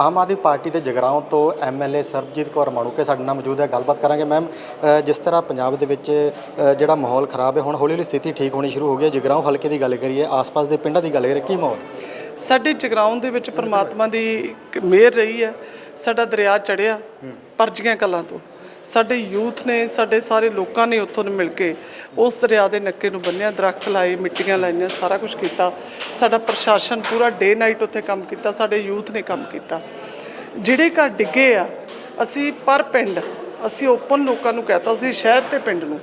ਆਮ Aadmi party ਦੇ ਜਗਰਾਉਂ ਤੋਂ MLA Sarabjit Kaur Manuke ਸਾਡੇ ਨਾਲ ਮੌਜੂਦ ਹੈ। ਗੱਲਬਾਤ ਕਰਾਂਗੇ ਮੈਮ ਜਿਸ ਤਰ੍ਹਾਂ ਪੰਜਾਬ ਦੇ ਵਿੱਚ ਜਿਹੜਾ ਮਾਹੌਲ ਖਰਾਬ ਹੈ ਹੁਣ ਹੌਲੀ ਹੌਲੀ ਸਥਿਤੀ ਠੀਕ ਹੋਣੀ ਸ਼ੁਰੂ ਹੋ ਗਈ ਹੈ। ਜਗਰਾਉਂ ਹਲਕੇ ਦੀ ਗੱਲ ਕਰੀਏ ਆਸ-ਪਾਸ ਦੇ ਪਿੰਡਾਂ ਦੀ ਗੱਲ ਕਰੀਏ ਕੀ ਮਾਹੌਲ? ਸਾਡੇ ਜਗਰਾਉਂ ਦੇ ਵਿੱਚ ਪ੍ਰਮਾਤਮਾ ਦੀ ਮਿਹਰ ਰਹੀ ਹੈ। ਸਾਡਾ ਦਰਿਆ ਚੜਿਆ ਪਰਜੀਆਂ ਕਲਾਂ ਤੋਂ। ਸਾਡੇ ਯੂਥ ਨੇ, ਸਾਡੇ ਸਾਰੇ ਲੋਕਾਂ ਨੇ ਉੱਥੋਂ ਨੂੰ ਮਿਲ ਕੇ ਉਸ ਦਰਿਆ ਦੇ ਨੱਕੇ ਨੂੰ ਬੰਨਿਆ, ਦਰਖਤ ਲਾਏ, ਮਿੱਟੀਆਂ ਲਾਈਆਂ, ਸਾਰਾ ਕੁਝ ਕੀਤਾ। ਸਾਡਾ ਪ੍ਰਸ਼ਾਸਨ ਪੂਰਾ ਡੇ ਨਾਈਟ ਉੱਥੇ ਕੰਮ ਕੀਤਾ, ਸਾਡੇ ਯੂਥ ਨੇ ਕੰਮ ਕੀਤਾ। ਜਿਹੜੇ ਘਰ ਡਿੱਗੇ ਆ, ਅਸੀਂ ਪਰ ਪਿੰਡ, ਅਸੀਂ ਓਪਨ ਲੋਕਾਂ ਨੂੰ ਕਹਤਾ ਸੀ ਸ਼ਹਿਰ ਤੇ ਪਿੰਡ ਨੂੰ,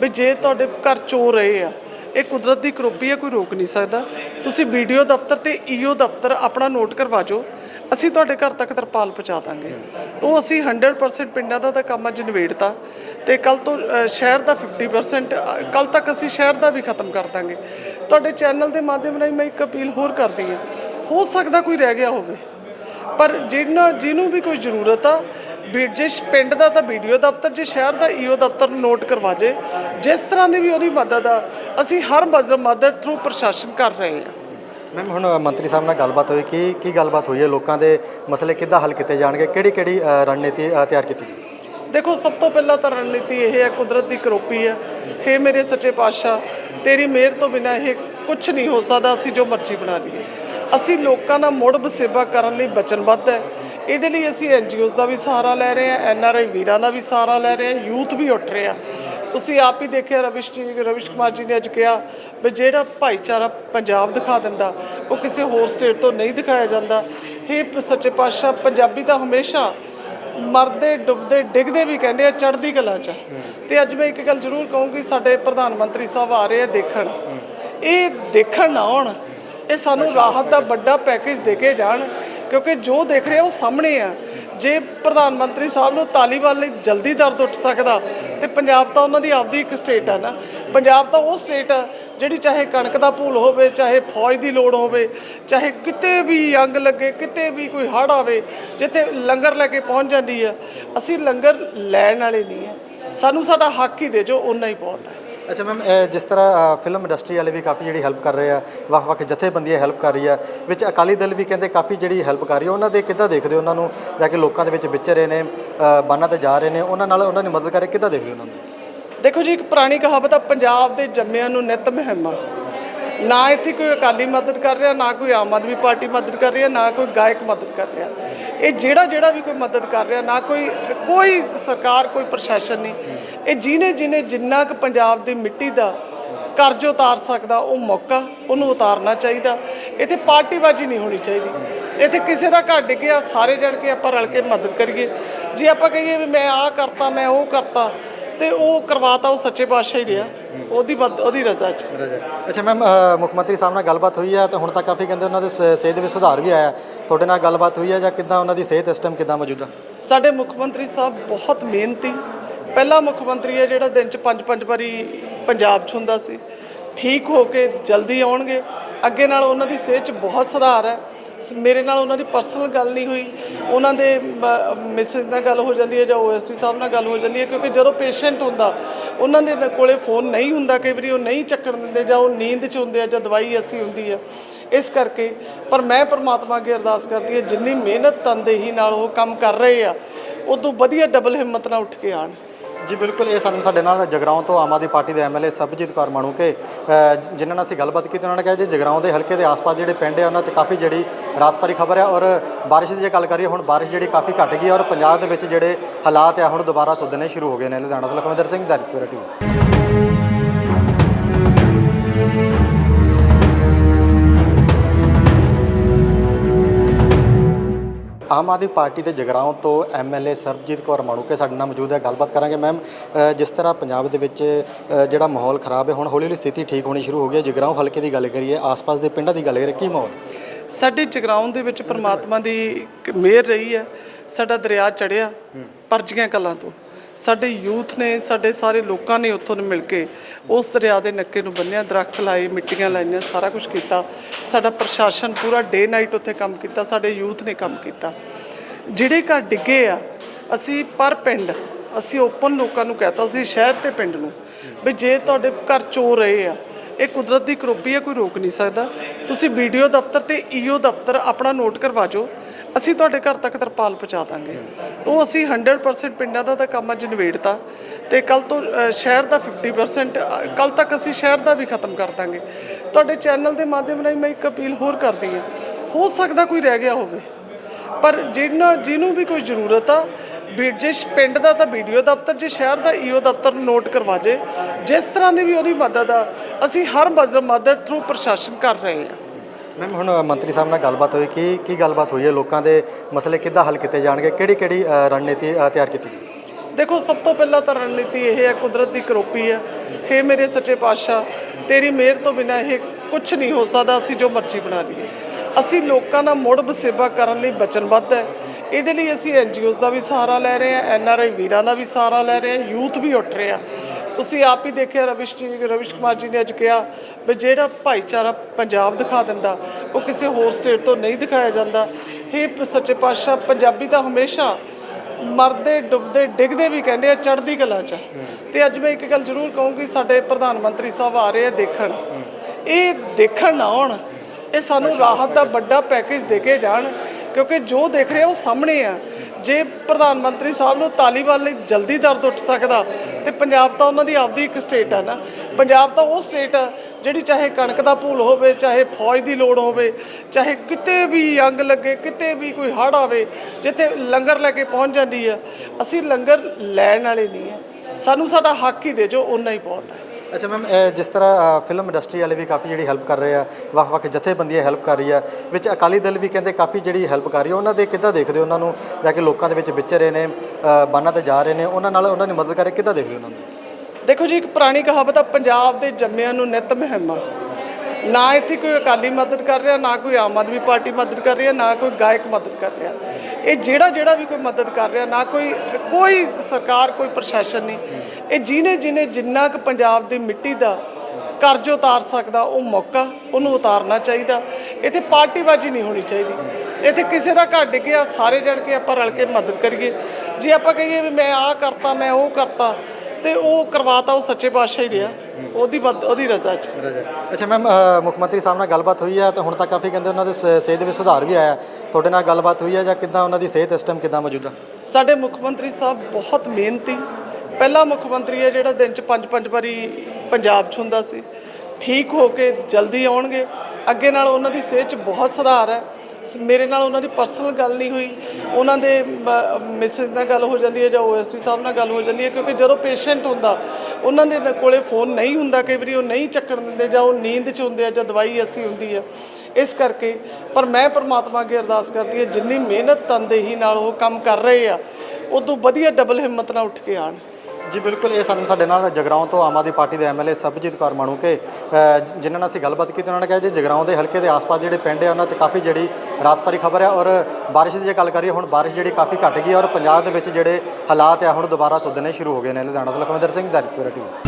ਵੀ ਜੇ ਤੁਹਾਡੇ ਘਰ ਚੋਰ ਰਹੇ ਆ, ਇਹ ਕੁਦਰਤ ਦੀ ਕਰੋਪੀ ਹੈ ਕੋਈ ਰੋਕ ਨਹੀਂ ਸਕਦਾ। ਤੁਸੀਂ ਵੀਡੀਓ ਦਫ਼ਤਰ ਤੇ ਈਓ ਦਫ਼ਤਰ ਆਪਣਾ ਨੋਟ ਕਰਵਾ ਜੋ ਅਸੀਂ ਤੁਹਾਡੇ ਘਰ ਤੱਕ ਤਰਪਾਲ ਪਹੁੰਚਾ ਦਾਂਗੇ। ਉਹ ਅਸੀਂ 100% ਪਿੰਡਾਂ ਦਾ ਤਾਂ ਕੰਮ ਅੱਜ ਨਿਬੇੜਤਾ ਤੇ ਕੱਲ ਤੋਂ ਸ਼ਹਿਰ ਦਾ 50% ਕੱਲ ਤੱਕ ਅਸੀਂ ਸ਼ਹਿਰ ਦਾ ਵੀ ਖਤਮ ਕਰ ਦਾਂਗੇ। ਤੁਹਾਡੇ ਚੈਨਲ ਦੇ ਮਾਧਿਅਮ ਰਾਹੀਂ ਮੈਂ ਇੱਕ ਅਪੀਲ ਹੋਰ ਕਰਦੀ ਹਾਂ। ਹੋ ਸਕਦਾ ਕੋਈ ਰਹਿ ਗਿਆ ਹੋਵੇ, ਪਰ ਜਿਹਨਾਂ ਜਿਹਨੂੰ ਵੀ ਕੋਈ ਜ਼ਰੂਰਤ ਆ, ਵੀ ਜਿਸ ਪਿੰਡ ਦਾ ਤਾਂ ਵੀਡੀਓ ਦਫ਼ਤਰ, ਜੇ ਸ਼ਹਿਰ ਦਾ ਈਓ ਦਫ਼ਤਰ ਨੂੰ ਨੋਟ ਕਰਵਾ ਜੇ, ਜਿਸ ਤਰ੍ਹਾਂ ਦੀ ਵੀ ਉਹਦੀ ਮਦਦ ਆ, ਅਸੀਂ ਹਰ ਮਦਦ ਮਦਦ ਥਰੂ ਪ੍ਰਸ਼ਾਸਨ ਕਰ ਰਹੇ ਹਾਂ। ਮੈਮ, ਹੁਣ ਮੰਤਰੀ ਸਾਹਿਬ ਨਾਲ ਗੱਲਬਾਤ ਹੋਈ, ਕੀ ਕੀ ਗੱਲਬਾਤ ਹੋਈ ਹੈ ਲੋਕਾਂ ਦੇ ਮਸਲੇ, ਕਿੱਦਾਂ ਹੱਲ ਕੀਤੇ ਜਾਣਗੇ, ਕਿਹੜੀ ਕਿਹੜੀ ਰਣਨੀਤੀ ਤਿਆਰ ਕੀਤੀ ਗਈ? ਦੇਖੋ, ਸਭ ਤੋਂ ਪਹਿਲਾਂ ਤਾਂ ਰਣਨੀਤੀ ਇਹ ਹੈ, ਕੁਦਰਤ ਦੀ ਕਰੋਪੀ ਹੈ। ਹੇ ਮੇਰੇ ਸੱਚੇ ਪਾਤਸ਼ਾਹ, ਤੇਰੀ ਮਿਹਰ ਤੋਂ ਬਿਨਾ ਇਹ ਕੁਝ ਨਹੀਂ ਹੋ ਸਕਦਾ, ਅਸੀਂ ਜੋ ਮਰਜ਼ੀ ਬਣਾ ਲਈਏ। ਅਸੀਂ ਲੋਕਾਂ ਨਾਲ ਮੁੜ ਸੇਵਾ ਕਰਨ ਲਈ ਵਚਨਬੱਧ ਹੈ। ਇਹਦੇ ਲਈ ਅਸੀਂ ਐਨਜੀਓਜ਼ ਦਾ ਵੀ ਸਹਾਰਾ ਲੈ ਰਹੇ ਹਾਂ ਐਨਆਰਆਈ ਵੀਰਾਂ ਦਾ ਵੀ ਸਹਾਰਾ ਲੈ ਰਹੇ ਹਾਂ, ਯੂਥ ਵੀ ਉੱਠ ਰਿਹਾ। ਤੁਸੀਂ ਆਪ ਹੀ ਦੇਖਿਆ, ਰਵਿਸ਼ ਜੀ, ਰਵਿਸ਼ ਕੁਮਾਰ ਜੀ ਨੇ ਅੱਜ ਕਿਹਾ ਵੀ ਜਿਹੜਾ ਭਾਈਚਾਰਾ ਪੰਜਾਬ ਦਿਖਾ ਦਿੰਦਾ, ਉਹ ਕਿਸੇ ਹੋਰ ਸਟੇਟ ਤੋਂ ਨਹੀਂ ਦਿਖਾਇਆ ਜਾਂਦਾ। ਇਹ ਸੱਚੇ ਪਾਤਸ਼ਾਹ ਪੰਜਾਬੀ ਤਾਂ ਹਮੇਸ਼ਾ ਮਰਦੇ, ਡੁੱਬਦੇ, ਡਿੱਗਦੇ ਵੀ ਕਹਿੰਦੇ ਆ ਚੜ੍ਹਦੀ ਕਲਾ ਚ। ਤੇ ਅੱਜ ਮੈਂ ਇੱਕ ਗੱਲ ਜ਼ਰੂਰ ਕਹੂੰਗੀ, ਸਾਡੇ ਪ੍ਰਧਾਨ ਮੰਤਰੀ ਸਾਹਿਬ ਆ ਰਹੇ ਆ ਦੇਖਣ। ਇਹ ਦੇਖਣ ਨਾ ਆਉਣ, ਇਹ ਸਾਨੂੰ ਰਾਹਤ ਦਾ ਵੱਡਾ ਪੈਕੇਜ ਦੇ ਕੇ ਜਾਣ, ਕਿਉਂਕਿ ਜੋ ਦੇਖ ਰਿਹਾ ਉਹ ਸਾਹਮਣੇ ਆ। ਜੇ ਪ੍ਰਧਾਨ ਮੰਤਰੀ ਸਾਹਿਬ ਨੂੰ ਤਾਲੀਬਾਨ ਲਈ ਜਲਦੀ ਦਰਦ ਉੱਠ ਸਕਦਾ, ਤੇ ਪੰਜਾਬ ਤਾਂ ਉਹਨਾਂ ਦੀ ਆਪਦੀ ਇੱਕ ਸਟੇਟ ਆ ਨਾ। ਪੰਜਾਬ ਤਾਂ ਉਹ ਸਟੇਟ ਆ ਜਿਹੜੀ ਚਾਹੇ ਕਣਕ ਦਾ ਭੂਲ ਹੋਵੇ, ਚਾਹੇ ਫੌਜ ਦੀ ਲੋੜ ਹੋਵੇ, ਚਾਹੇ ਕਿਤੇ ਵੀ ਅੰਗ ਲੱਗੇ, ਕਿਤੇ ਵੀ ਕੋਈ ਹੜ੍ਹ ਆਵੇ, ਜਿੱਥੇ ਲੰਗਰ ਲੈ ਕੇ ਪਹੁੰਚ ਜਾਂਦੀ ਆ ਅਸੀਂ ਲੰਗਰ ਲੈਣ ਵਾਲੇ ਨਹੀਂ ਹੈ। ਸਾਨੂੰ ਸਾਡਾ ਹੱਕ ਹੀ ਦੇ ਜੋ ਉਨਾ ਹੀ ਬਹੁਤ ਹੈ। ਅੱਛਾ ਮੈਮ ਜਿਸ ਤਰ੍ਹਾਂ ਫਿਲਮ ਇੰਡਸਟਰੀ ਵਾਲੇ ਵੀ ਕਾਫੀ ਜਿਹੜੀ ਹੈਲਪ ਕਰ ਰਹੇ ਆ, ਵੱਖ-ਵੱਖ ਜਥੇਬੰਦੀਆਂ ਹੈਲਪ ਕਰ ਰਹੀ ਆ, ਵਿੱਚ ਅਕਾਲੀ ਦਲ ਵੀ ਕਹਿੰਦੇ ਕਾਫੀ ਜਿਹੜੀ ਹੈਲਪ ਕਰ ਰਹੀ ਆ, ਉਹਨਾਂ ਦੇ ਕਿੱਦਾਂ ਦੇਖਦੇ ਹੋ? ਉਹਨਾਂ ਨੂੰ ਜਾ ਕੇ ਲੋਕਾਂ ਦੇ ਵਿੱਚ ਵਿਚਰ ਰਹੇ ਨੇ ਬਾਨਾਂ ਤੇ ਜਾ ਰਹੇ ਨੇ, ਉਹਨਾਂ ਨਾਲ ਉਹਨਾਂ ਦੀ ਮਦਦ ਕਰੇ ਕਿੱਦਾਂ ਦੇਖਦੇ ਹੋ ਉਹਨਾਂ ਨੂੰ? ਦੇਖੋ ਜੀ, ਇੱਕ ਪੁਰਾਣੀ ਕਹਾਵਤ ਆ, ਪੰਜਾਬ ਦੇ ਜੰਮਿਆਂ ਨੂੰ ਨਿਤ ਮਹਿਮਾ। ਨਾ ਇੱਥੇ ਕੋਈ ਅਕਾਲੀ ਮਦਦ ਕਰ ਰਿਹਾ, ਨਾ ਕੋਈ ਆਮ ਆਦਮੀ ਪਾਰਟੀ ਮਦਦ ਕਰ ਰਹੀ ਹੈ, ਨਾ ਕੋਈ ਗਾਇਕ ਮਦਦ ਕਰ ਰਿਹਾ। ਇਹ ਜਿਹੜਾ ਜਿਹੜਾ ਵੀ ਕੋਈ ਮਦਦ ਕਰ ਰਿਹਾ, ਨਾ ਕੋਈ ਕੋਈ ਸਰਕਾਰ, ਕੋਈ ਪ੍ਰਸ਼ਾਸਨ ਨਹੀਂ। ਇਹ ਜਿਹਨੇ ਜਿਹਨੇ ਜਿੰਨਾ ਕੁ ਪੰਜਾਬ ਦੀ ਮਿੱਟੀ ਦਾ ਕਰਜ਼ ਉਤਾਰ ਸਕਦਾ, ਉਹ ਮੌਕਾ, ਉਹਨੂੰ ਉਤਾਰਨਾ ਚਾਹੀਦਾ। ਇੱਥੇ ਪਾਰਟੀਬਾਜ਼ੀ ਨਹੀਂ ਹੋਣੀ ਚਾਹੀਦੀ। ਇੱਥੇ ਕਿਸੇ ਦਾ ਘਰ ਡਿੱਗਿਆ, ਸਾਰੇ ਜਣ ਕੇ ਆਪਾਂ ਰਲ ਕੇ ਮਦਦ ਕਰੀਏ। ਜੇ ਆਪਾਂ ਕਹੀਏ ਵੀ ਮੈਂ ਆਹ ਕਰਤਾ, ਮੈਂ ਉਹ ਕਰਤਾ ਤੇ ਉਹ ਕਰਵਾਤਾ ਉਹ ਸੱਚੇ ਪਾਤਸ਼ਾਹ ਹੀ ਰਿਹਾ। ਉਹਦੀ ਮਦ- ਉਹਦੀ ਰਜ਼ਾ 'ਚ। ਅੱਛਾ ਮੈਮ ਮੁੱਖ ਮੰਤਰੀ ਸਾਹਿਬ ਨਾਲ ਗੱਲਬਾਤ ਹੋਈ ਹੈ ਤੇ ਹੁਣ ਤੱਕ ਕਾਫੀ ਕਹਿੰਦੇ ਉਹਨਾਂ ਦੇ ਸ- ਸਿਹਤ ਦੇ ਵਿੱਚ ਸੁਧਾਰ ਵੀ ਆਇਆ। ਤੁਹਾਡੇ ਨਾਲ ਗੱਲਬਾਤ ਹੋਈ ਹੈ ਜਾਂ ਕਿੱਦਾਂ ਉਹਨਾਂ ਦੀ ਸਿਹਤ ਇਸ ਟਾਈਮ ਕਿੱਦਾਂ ਮੌਜੂਦ ਸਾਡੇ ਮੁੱਖ ਮੰਤਰੀ ਸਾਹਿਬ ਬਹੁਤ ਮਿਹਨਤੀ। ਪਹਿਲਾ ਮੁੱਖ ਮੰਤਰੀ ਹੈ ਜਿਹੜਾ ਦਿਨ 'ਚ ਪੰਜ ਪੰਜ ਵਾਰੀ ਪੰਜਾਬ 'ਚ ਹੁੰਦਾ ਸੀ। ਠੀਕ ਹੋ ਕੇ ਜਲਦੀ ਆਉਣਗੇ। ਅੱਗੇ ਨਾਲ ਉਹਨਾਂ ਦੀ ਸਿਹਤ 'ਚ ਬਹੁਤ ਸੁਧਾਰ ਹੈ। ਮੇਰੇ ਨਾਲ ਉਹਨਾਂ ਦੀ ਪਰਸਨਲ ਗੱਲ ਨਹੀਂ ਹੋਈ। ਉਹਨਾਂ ਦੇ ਮਿਸਿਸ ਨਾਲ ਗੱਲ ਹੋ ਜਾਂਦੀ ਹੈ ਜਾਂ ਓਐਸਟੀ ਸਾਹਿਬ ਨਾਲ ਗੱਲ ਹੋ ਜਾਂਦੀ ਹੈ, ਕਿਉਂਕਿ ਜਦੋਂ ਪੇਸ਼ੈਂਟ ਹੁੰਦਾ, ਉਹਨਾਂ ਦੇ ਨ- ਕੋਲੇ ਫੋਨ ਨਹੀਂ ਹੁੰਦਾ, ਕਈ ਵਾਰੀ ਉਹ ਨਹੀਂ ਚੱਕਣ ਦਿੰਦੇ ਜਾਂ ਉਹ ਨੀਂਦ 'ਚ ਹੁੰਦੇ ਆ ਜਾਂ ਦਵਾਈ ਐਸੀ ਹੁੰਦੀ ਹੈ। ਇਸ ਕਰਕੇ ਪਰ ਮੈਂ ਪਰਮਾਤਮਾ ਅੱਗੇ ਅਰਦਾਸ ਕਰਦੀ ਹਾਂ, ਜਿੰਨੀ ਮਿਹਨਤ ਤਨਦੇਹੀ ਨਾਲ ਉਹ ਕੰਮ ਕਰ ਰਹੇ ਆ, ਉਦੋਂ ਵਧੀਆ ਡਬਲ ਹਿੰਮਤ ਨਾਲ ਉੱਠ ਕੇ ਆਣ ਜੀ ਬਿਲਕੁਲ ਇਹ ਸਾਨੂੰ ਸਾਡੇ ਨਾਲ ਜਗਰਾਉਂ ਤੋਂ ਆਮ ਆਦਮੀ ਪਾਰਟੀ ਦੇ ਐਮਐਲਏ ਸਬਜੀਤ ਕੌਰ ਮਾਣੂਕੇ ਅ, ਜਿਨ੍ਹਾਂ ਨਾਲ ਅਸੀਂ ਗੱਲਬਾਤ ਕੀਤੀ ਉਹਨਾਂ ਨੇ ਕਿਹਾ ਜੀ ਜਗਰਾਉਂ ਦੇ ਹਲਕੇ ਦੇ ਆਸ-ਪਾਸ ਜਿਹੜੇ ਪਿੰਡ ਆ ਉਹਨਾਂ 'ਚ ਕਾਫੀ ਜਿਹੜੀ ਰਾਤ ਭਰੀ ਖਬਰ ਹੈ ਔਰ ਬਾਰਿਸ਼ ਦੀ ਜੇ ਗੱਲ ਕਰੀਏ ਹੁਣ ਬਾਰਿਸ਼ ਜਿਹੜੀ ਕਾਫੀ ਘਟ ਗਈ ਔਰ ਪੰਜਾਬ ਦੇ ਵਿੱਚ ਜਿਹੜੇ ਹਾਲਾਤ ਆ ਹੁਣ ਦੁਬਾਰਾ ਸੁਧਰਨੇ ਸ਼ੁਰੂ ਹੋ ਗਏ ਨੇ। ਲੁਧਿਆਣਾ ਤੋਂ ਲਖਵਿੰਦਰ ਸਿੰਘ ਦੈਨਿਕ ਸਵੇਰਾ ਆਮ ਆਦਮੀ ਪਾਰਟੀ ਦੇ ਜਗਰਾਉਂ ਤੋਂ ਐਮਐਲਏ ਸਰਬਜੀਤ ਕੌਰ ਮਾਣੂਕੇ ਸਾਡੇ ਨਾਲ ਮੌਜੂਦ ਹੈ। ਗੱਲਬਾਤ ਕਰਾਂਗੇ ਮੈਮ ਜਿਸ ਤਰ੍ਹਾਂ ਪੰਜਾਬ ਦੇ ਵਿੱਚ ਜਿਹੜਾ ਮਾਹੌਲ ਖਰਾਬ ਹੈ ਹੁਣ ਹੌਲੀ ਹੌਲੀ ਸਥਿਤੀ ਠੀਕ ਹੋਣੀ ਸ਼ੁਰੂ ਹੋ ਗਈ ਹੈ। ਜਗਰਾਉਂ ਹਲਕੇ ਦੀ ਗੱਲ ਕਰੀਏ ਆਸ-ਪਾਸ ਦੇ ਪਿੰਡਾਂ ਦੀ ਗੱਲ ਕਰੀਏ ਕੀ ਮਾਹੌਲ? ਸਾਡੇ ਜਗਰਾਉਂ ਦੇ ਵਿੱਚ ਪ੍ਰਮਾਤਮਾ ਦੀ ਮਿਹਰ ਰਹੀ ਹੈ। ਸਾਡਾ ਦਰਿਆ ਚੜਿਆ ਪਰਜੀਆਂ ਕਲਾਂ ਤੋਂ। ਸਾਡੇ ਯੂਥ ਨੇ, ਸਾਡੇ ਸਾਰੇ ਲੋਕਾਂ ਨੇ ਉੱਥੋਂ ਮਿਲ ਕੇ ਉਸ ਦਰਿਆ ਦੇ ਨੱਕੇ ਨੂੰ ਬੰਨਿਆ, ਦਰਖਤ ਲਾਏ, ਮਿੱਟੀਆਂ ਲਾਈਆਂ, ਸਾਰਾ ਕੁਝ ਕੀਤਾ। ਸਾਡਾ ਪ੍ਰਸ਼ਾਸਨ ਪੂਰਾ ਡੇ ਨਾਈਟ ਉੱਥੇ ਕੰਮ ਕੀਤਾ, ਸਾਡੇ ਯੂਥ ਨੇ ਕੰਮ ਕੀਤਾ। ਜਿਹੜੇ ਘਰ ਡਿੱਗੇ ਆ, ਅਸੀਂ ਪਰ ਪਿੰਡ, ਅਸੀਂ ਓਪਨ ਲੋਕਾਂ ਨੂੰ ਕਹਤਾ ਸੀ ਸ਼ਹਿਰ ਤੇ ਪਿੰਡ ਨੂੰ, ਵੀ ਜੇ ਤੁਹਾਡੇ ਘਰ ਚੋਰ ਰਹੇ ਆ, ਇਹ ਕੁਦਰਤ ਦੀ ਕਰੋਪੀ ਹੈ ਕੋਈ ਰੋਕ ਨਹੀਂ ਸਕਦਾ। ਤੁਸੀਂ ਵੀਡੀਓ ਦਫ਼ਤਰ ਤੇ ਈਓ ਦਫ਼ਤਰ ਆਪਣਾ ਨੋਟ ਕਰਵਾ ਜੋ ਅਸੀਂ ਤੁਹਾਡੇ ਘਰ ਤੱਕ ਤਰਪਾਲ ਪਹੁੰਚਾ ਦਾਂਗੇ। ਉਹ ਅਸੀਂ 100% ਪਿੰਡਾਂ ਦਾ ਤਾਂ ਕੰਮ ਅੱਜ ਨਿਬੇੜਤਾ ਤੇ ਕੱਲ ਤੋਂ ਸ਼ਹਿਰ ਦਾ 50% ਕੱਲ ਤੱਕ ਅਸੀਂ ਸ਼ਹਿਰ ਦਾ ਵੀ ਖਤਮ ਕਰ ਦਾਂਗੇ। ਤੁਹਾਡੇ ਚੈਨਲ ਦੇ ਮਾਧਿਅਮ ਰਾਹੀਂ ਮੈਂ ਇੱਕ ਅਪੀਲ ਹੋਰ ਕਰਦੀ ਹਾਂ। ਹੋ ਸਕਦਾ ਕੋਈ ਰਹਿ ਗਿਆ ਹੋਵੇ, ਪਰ ਜਿਹਨਾਂ ਜਿਹਨੂੰ ਵੀ ਕੋਈ ਜ਼ਰੂਰਤ ਆ, ਵੀ ਜਿਸ ਪਿੰਡ ਦਾ ਤਾਂ ਵੀਡੀਓ ਦਫ਼ਤਰ, ਜੇ ਸ਼ਹਿਰ ਦਾ ਈਓ ਦਫ਼ਤਰ ਨੋਟ ਕਰਵਾ ਜੇ, ਜਿਸ ਤਰ੍ਹਾਂ ਦੀ ਵੀ ਉਹਦੀ ਮਦਦ ਆ, ਅਸੀਂ ਹਰ ਮਦਦ ਮਦਦ ਥਰੂ ਪ੍ਰਸ਼ਾਸਨ ਕਰ ਰਹੇ ਹਾਂ। ਮੈਮ, ਹੁਣ ਮੰਤਰੀ ਸਾਹਿਬ ਨਾਲ ਗੱਲਬਾਤ ਹੋਈ, ਕੀ ਕੀ ਗੱਲਬਾਤ ਹੋਈ ਹੈ? ਲੋਕਾਂ ਦੇ ਮਸਲੇ ਕਿੱਦਾਂ ਹੱਲ ਕੀਤੇ ਜਾਣਗੇ? ਕਿਹੜੀ ਕਿਹੜੀ ਰਣਨੀਤੀ ਤਿਆਰ ਕੀਤੀ ਗਈ? ਦੇਖੋ, ਸਭ ਤੋਂ ਪਹਿਲਾਂ ਤਾਂ ਰਣਨੀਤੀ ਇਹ ਹੈ, ਕੁਦਰਤ ਦੀ ਕਰੋਪੀ ਹੈ। ਹੇ ਮੇਰੇ ਸੱਚੇ ਪਾਤਸ਼ਾਹ, ਤੇਰੀ ਮਿਹਰ ਤੋਂ ਬਿਨਾ ਇਹ ਕੁਝ ਨਹੀਂ ਹੋ ਸਕਦਾ, ਅਸੀਂ ਜੋ ਮਰਜ਼ੀ ਬਣਾ ਲਈਏ। ਅਸੀਂ ਲੋਕਾਂ ਦਾ ਮੁੜ ਵਸੇਬਾ ਕਰਨ ਲਈ ਵਚਨਬੱਧ ਹੈ। ਇਹਦੇ ਲਈ ਅਸੀਂ ਐਨਜੀਓਜ਼ ਦਾ ਵੀ ਸਹਾਰਾ ਲੈ ਰਹੇ ਹਾਂ ਐਨਆਰਆਈ ਵੀਰਾਂ ਦਾ ਵੀ ਸਹਾਰਾ ਲੈ ਰਹੇ ਹਾਂ, ਯੂਥ ਵੀ ਉੱਠ ਰਿਹਾ ਤੁਸੀਂ ਆਪ ਹੀ ਦੇਖਿਆ, ਰਵਿਸ਼ ਜੀ, ਰਵਿਸ਼ ਕੁਮਾਰ ਜੀ ਨੇ ਅੱਜ ਕਿਹਾ ਵੀ ਜਿਹੜਾ ਭਾਈਚਾਰਾ ਪੰਜਾਬ ਦਿਖਾ ਦਿੰਦਾ, ਉਹ ਕਿਸੇ ਹੋਰ ਸਟੇਟ ਤੋਂ ਨਹੀਂ ਦਿਖਾਇਆ ਜਾਂਦਾ। ਇਹ ਸੱਚੇ ਪਾਤਸ਼ਾਹ ਪੰਜਾਬੀ ਤਾਂ ਹਮੇਸ਼ਾ ਮਰਦੇ, ਡੁੱਬਦੇ, ਡਿੱਗਦੇ ਵੀ ਕਹਿੰਦੇ ਆ, ਚੜ੍ਹਦੀ ਕਲਾ ਚ ਤੇ ਅੱਜ ਮੈਂ ਇੱਕ ਗੱਲ ਜ਼ਰੂਰ ਕਹੂੰਗੀ, ਸਾਡੇ ਪ੍ਰਧਾਨ ਮੰਤਰੀ ਸਾਹਿਬ ਆ ਰਹੇ ਆ ਦੇਖਣ। ਇਹ ਦੇਖਣ ਨਾ ਆਉਣ, ਇਹ ਸਾਨੂੰ ਰਾਹਤ ਦਾ ਵੱਡਾ ਪੈਕੇਜ ਦੇ ਕੇ ਜਾਣ, ਕਿਉਂਕਿ ਜੋ ਦੇਖ ਰਹੇ ਆ ਉਹ ਸਾਹਮਣੇ ਆ। ਜੇ ਪ੍ਰਧਾਨ ਮੰਤਰੀ ਸਾਹਿਬ ਨੂੰ ਤਾਲੀਬਾਨ ਲਈ ਜਲਦੀ ਦਰਦ ਉੱਠ ਸਕਦਾ, ਤੇ ਪੰਜਾਬ ਤਾਂ ਉਹਨਾਂ ਦੀ ਆਪਦੀ ਇੱਕ ਸਟੇਟ ਆ ਨਾ। ਪੰਜਾਬ ਤਾਂ ਉਹ ਸਟੇਟ ਆ ਜਿਹੜੀ ਚਾਹੇ ਕਣਕ ਦਾ ਭੂਲ ਹੋਵੇ, ਚਾਹੇ ਫੌਜ ਦੀ ਲੋੜ ਹੋਵੇ, ਚਾਹੇ ਕਿਤੇ ਵੀ ਅੰਗ ਲੱਗੇ, ਕਿਤੇ ਵੀ ਕੋਈ ਹੜ੍ਹ ਆਵੇ, ਜਿੱਥੇ ਲੰਗਰ ਲੈ ਕੇ ਪਹੁੰਚ ਜਾਂਦੀ ਆ ਅਸੀਂ ਲੰਗਰ ਲੈਣ ਵਾਲੇ ਨਹੀਂ ਹੈ। ਸਾਨੂੰ ਸਾਡਾ ਹੱਕ ਹੀ ਦੇ ਜੋ ਉਨਾ ਹੀ ਬਹੁਤ ਹੈ। ਅੱਛਾ ਮੈਮ ਜਿਸ ਤਰ੍ਹਾਂ ਫਿਲਮ ਇੰਡਸਟਰੀ ਵਾਲੇ ਵੀ ਕਾਫੀ ਜਿਹੜੀ ਹੈਲਪ ਕਰ ਰਹੇ ਆ, ਵੱਖ-ਵੱਖ ਜਥੇਬੰਦੀਆਂ ਹੈਲਪ ਕਰ ਰਹੀ ਆ, ਵਿੱਚ ਅਕਾਲੀ ਦਲ ਵੀ ਕਹਿੰਦੇ ਕਾਫੀ ਜਿਹੜੀ ਹੈਲਪ ਕਰ ਰਹੀ ਆ, ਉਹਨਾਂ ਦੇ ਕਿੱਦਾਂ ਦੇਖਦੇ ਹੋ ਉਹਨਾਂ ਨੂੰ, ਜਾ ਕੇ ਲੋਕਾਂ ਦੇ ਵਿੱਚ ਵਿਚਰ ਰਹੇ ਨੇ ਬਾਨਾਂ ਤੇ ਜਾ ਰਹੇ ਨੇ, ਉਹਨਾਂ ਨਾਲ ਉਹਨਾਂ ਦੀ ਮਦਦ ਕਰੇ, ਕਿੱਦਾਂ ਦੇਖਦੇ ਹੋ ਉਹਨਾਂ ਨੂੰ? ਦੇਖੋ ਜੀ, ਇੱਕ ਪੁਰਾਣੀ ਕਹਾਵਤ ਆ, ਪੰਜਾਬ ਦੇ ਜੰਮਿਆਂ ਨੂੰ ਨਿਤ ਮਹਿਮਾ। ਨਾ ਇੱਥੇ ਕੋਈ ਅਕਾਲੀ ਮਦਦ ਕਰ ਰਿਹਾ, ਨਾ ਕੋਈ ਆਮ ਆਦਮੀ ਪਾਰਟੀ ਮਦਦ ਕਰ ਰਹੀ ਹੈ, ਨਾ ਕੋਈ ਗਾਇਕ ਮਦਦ ਕਰ ਰਿਹਾ। ਇਹ ਜਿਹੜਾ ਜਿਹੜਾ ਵੀ ਕੋਈ ਮਦਦ ਕਰ ਰਿਹਾ, ਨਾ ਕੋਈ ਕੋਈ ਸਰਕਾਰ, ਕੋਈ ਪ੍ਰਸ਼ਾਸਨ ਨਹੀਂ। ਇਹ ਜਿਹਨੇ ਜਿਹਨੇ ਜਿੰਨਾ ਕੁ ਪੰਜਾਬ ਦੀ ਮਿੱਟੀ ਦਾ ਕਰਜ਼ ਉਤਾਰ ਸਕਦਾ, ਉਹ ਮੌਕਾ ਉਹਨੂੰ ਉਤਾਰਨਾ ਚਾਹੀਦਾ। ਇੱਥੇ ਪਾਰਟੀਬਾਜ਼ੀ ਨਹੀਂ ਹੋਣੀ ਚਾਹੀਦੀ। ਇੱਥੇ ਕਿਸੇ ਦਾ ਘਰ ਡਿੱਗਿਆ, ਸਾਰੇ ਜਣ ਕੇ ਆਪਾਂ ਰਲ ਕੇ ਮਦਦ ਕਰੀਏ। ਜੇ ਆਪਾਂ ਕਹੀਏ ਵੀ ਮੈਂ ਆਹ ਕਰਤਾ, ਮੈਂ ਉਹ ਕਰਤਾ ਤੇ ਉਹ ਕਰਵਾਤਾ ਉਹ ਸੱਚੇ ਪਾਤਸ਼ਾਹ ਹੀ ਰਿਹਾ। ਉਹਦੀ ਬਦ- ਉਹਦੀ ਰਜ਼ਾ 'ਚ। ਅੱਛਾ ਮੈਮ ਮੁੱਖ ਮੰਤਰੀ ਸਾਹਿਬ ਨਾਲ ਗੱਲਬਾਤ ਹੋਈ ਹੈ ਤਾਂ ਹੁਣ ਤੱਕ ਕਾਫੀ ਕਹਿੰਦੇ ਉਹਨਾਂ ਦੇ ਸ- ਸਿਹਤ ਵਿੱਚ ਸੁਧਾਰ ਵੀ ਆਇਆ। ਤੁਹਾਡੇ ਨਾਲ ਗੱਲਬਾਤ ਹੋਈ ਹੈ ਜਾਂ ਕਿੱਦਾਂ ਉਹਨਾਂ ਦੀ ਸਿਹਤ ਇਸ ਟਾਈਮ ਕਿੱਦਾਂ ਮੌਜੂਦਾ ਸਾਡੇ ਮੁੱਖ ਮੰਤਰੀ ਸਾਹਿਬ ਬਹੁਤ ਮਿਹਨਤੀ। ਪਹਿਲਾ ਮੁੱਖ ਮੰਤਰੀ ਹੈ ਜਿਹੜਾ ਦਿਨ 'ਚ ਪੰਜ ਪੰਜ ਵਾਰੀ ਪੰਜਾਬ 'ਚ ਹੁੰਦਾ ਸੀ। ਠੀਕ ਹੋ ਕੇ ਜਲਦੀ ਆਉਣਗੇ। ਅੱਗੇ ਨਾਲ ਉਹਨਾਂ ਦੀ ਸਿਹਤ 'ਚ ਬਹੁਤ ਸੁਧਾਰ ਹੈ। ਮੇਰੇ ਨਾਲ ਉਹਨਾਂ ਦੀ ਪਰਸਨਲ ਗੱਲ ਨਹੀਂ ਹੋਈ। ਉਹਨਾਂ ਦੇ ਮਿਸਿਸ ਨਾਲ ਗੱਲ ਹੋ ਜਾਂਦੀ ਹੈ ਜਾਂ ਓਐਸਟੀ ਸਾਹਿਬ ਨਾਲ ਗੱਲ ਹੋ ਜਾਂਦੀ ਹੈ ਕਿਉਂਕਿ ਜਦੋਂ ਪੇਸ਼ੈਂਟ ਹੁੰਦਾ, ਉਹਨਾਂ ਦੇ ਕੋਲੇ ਫੋਨ ਨਹੀਂ ਹੁੰਦਾ ਕਈ ਵਾਰੀ, ਉਹ ਨਹੀਂ ਚੱਕਣ ਦਿੰਦੇ ਜਾਂ ਉਹ ਨੀਂਦ 'ਚ ਹੁੰਦੇ ਆ ਜਾਂ ਦਵਾਈ ਐਸੀ ਹੁੰਦੀ ਹੈ। ਇਸ ਕਰਕੇ ਪਰ ਮੈਂ ਪਰਮਾਤਮਾ ਅੱਗੇ ਅਰਦਾਸ ਕਰਦੀ ਹਾਂ, ਜਿੰਨੀ ਮਿਹਨਤ ਤਨਦੇਹੀ ਨਾਲ ਉਹ ਕੰਮ ਕਰ ਰਹੇ ਆ, ਉਦੋਂ ਵਧੀਆ ਡਬਲ ਹਿੰਮਤ ਨਾਲ ਉੱਠ ਕੇ ਆਣ ਜੀ ਬਿਲਕੁਲ ਇਹ ਸਾਨੂੰ ਸਾਡੇ ਨਾਲ ਜਗਰਾਉਂ ਤੋਂ ਆਮ ਆਦਮੀ ਪਾਰਟੀ ਦੇ ਐਮਐਲਏ ਸਬਜੀਤ ਕੌਰ ਮਾਣੂਕੇ ਅ, ਜਿਨ੍ਹਾਂ ਨਾਲ ਅਸੀਂ ਗੱਲਬਾਤ ਕੀਤੀ ਉਹਨਾਂ ਨੇ ਕਿਹਾ ਜੀ ਜਗਰਾਉਂ ਦੇ ਹਲਕੇ ਦੇ ਆਸ-ਪਾਸ ਜਿਹੜੇ ਪਿੰਡ ਆ ਉਹਨਾਂ 'ਚ ਕਾਫੀ ਜਿਹੜੀ ਰਾਤ ਭਰੀ ਖਬਰ ਹੈ ਔਰ ਬਾਰਿਸ਼ ਦੀ ਜੇ ਗੱਲ ਕਰੀਏ ਹੁਣ ਬਾਰਿਸ਼ ਜਿਹੜੀ ਕਾਫੀ ਘਟ ਗਈ ਔਰ ਪੰਜਾਬ ਦੇ ਵਿੱਚ ਜਿਹੜੇ ਹਾਲਾਤ ਆ ਹੁਣ ਦੁਬਾਰਾ ਸੁਧਰਨੇ ਸ਼ੁਰੂ ਹੋ ਗਏ ਨੇ। ਲੁਧਿਆਣਾ ਤੋਂ ਲਖਵਿੰਦਰ ਸਿੰਘ ਦੈਨਿਕ ਸਵੇਰਾ